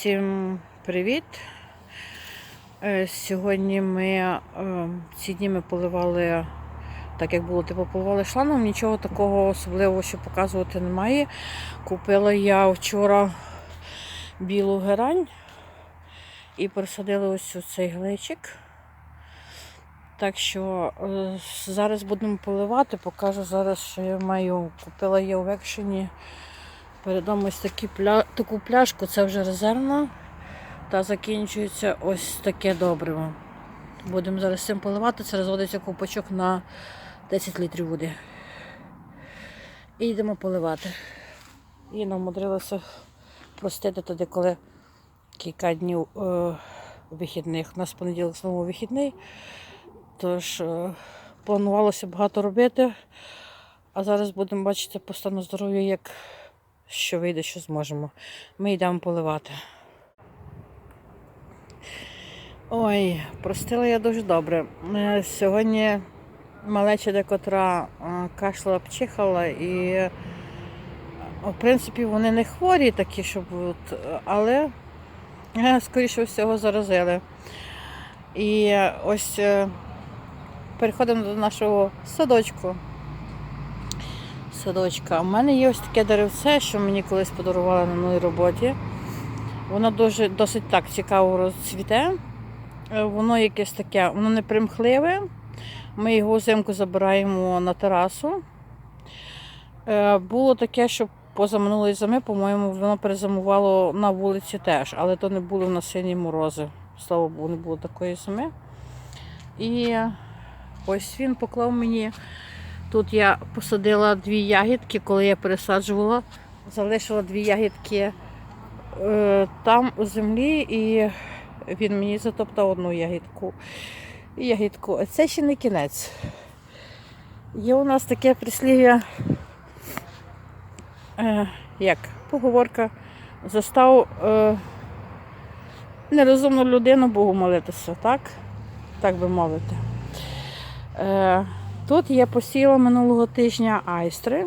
Всім привіт! Е, сьогодні ми е, ці дні ми поливали, так як було, типу поливали шлангом, нічого такого особливого, що показувати немає. Купила я вчора білу герань і присадила ось цей глечик. Так що е, зараз будемо поливати, покажу зараз, що я маю. Купила я у векшені передам ось такі таку пляшку, це вже резервна. Та закінчується ось таке добриво. Будемо зараз цим поливати, це розводиться купочок на 10 літрів води. І йдемо поливати. І намудрилася простити тоді, коли кілька днів е, вихідних. У нас понеділок знову вихідний. Тож е, планувалося багато робити. А зараз будемо бачити по стану здоров'я, як що вийде, що зможемо. Ми йдемо поливати. Ой, простила я дуже добре. Е, Сьогодні малеча декотра е, кашляла, пчихала і, е, в принципі, вони не хворі такі, щоб але скоріше всього заразили. І ось переходимо до нашого садочку. Садочка. У мене є ось таке деревце, що мені колись подарували на новій роботі. Воно дуже досить так цікаво розцвіте. Е, Воно якесь таке, воно не примхливе. Ми його взимку забираємо на терасу. Е, Було таке, що поза минулої зими, по-моєму, воно перезимувало на вулиці теж, але то не були в нас сильні морози. Слава Богу, не було такої зими. І ось він поклав мені. Тут я посадила дві ягідки, коли я пересаджувала. Залишила дві ягідки е, там у землі, і він мені затоптав одну ягідку. Ягідку. А це ще не кінець. Є у нас таке прислів'я, е, як поговорка, застав е, нерозумну людину Богу молитися, так? Так би мовити. Е, тут я посіяла минулого тижня айстри.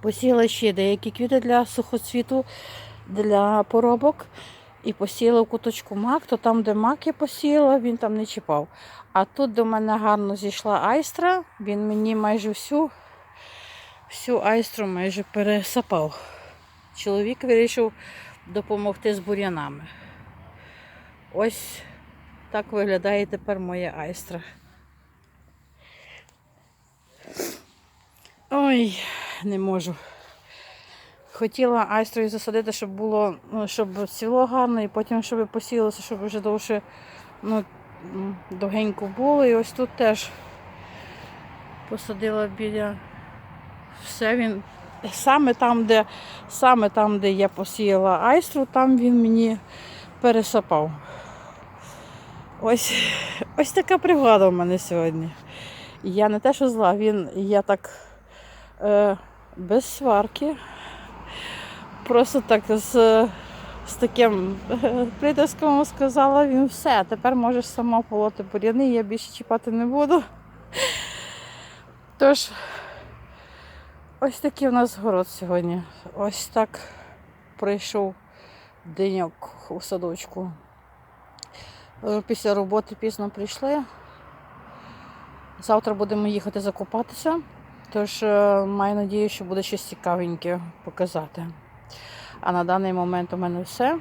Посіяла ще деякі квіти для сухоцвіту, для поробок. І посіяла в куточку мак, то там, де мак я посіяла, він там не чіпав. А тут до мене гарно зійшла айстра, він мені майже всю, всю айстру майже пересапав. Чоловік вирішив допомогти з бур'янами. Ось так виглядає тепер моя айстра. Ой, не можу. Хотіла айстрою засадити, щоб було, ну, щоб цвіло гарно, і потім, щоб посілося, щоб вже довше ну, довгенько було. І ось тут теж посадила біля все він. Саме там, де, саме там, де я посіяла айстру, там він мені пересапав. Ось, ось така пригода в мене сьогодні. Я не те, що зла, він я так без сварки. Просто так з, з таким е, притиском сказала він все, тепер можеш сама полоти бур'яни, я більше чіпати не буду. Тож, ось такий у нас город сьогодні. Ось так пройшов деньок у садочку. Е, Після роботи пізно прийшли. Завтра будемо їхати закупатися. Тож е, маю надію, що буде щось цікавеньке показати. А на даний момент у мене все.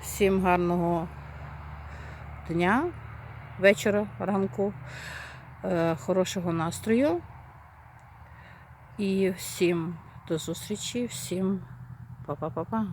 Всім гарного дня, вечора, ранку, е, хорошого настрою. І всім до зустрічі, всім па-па-па-па.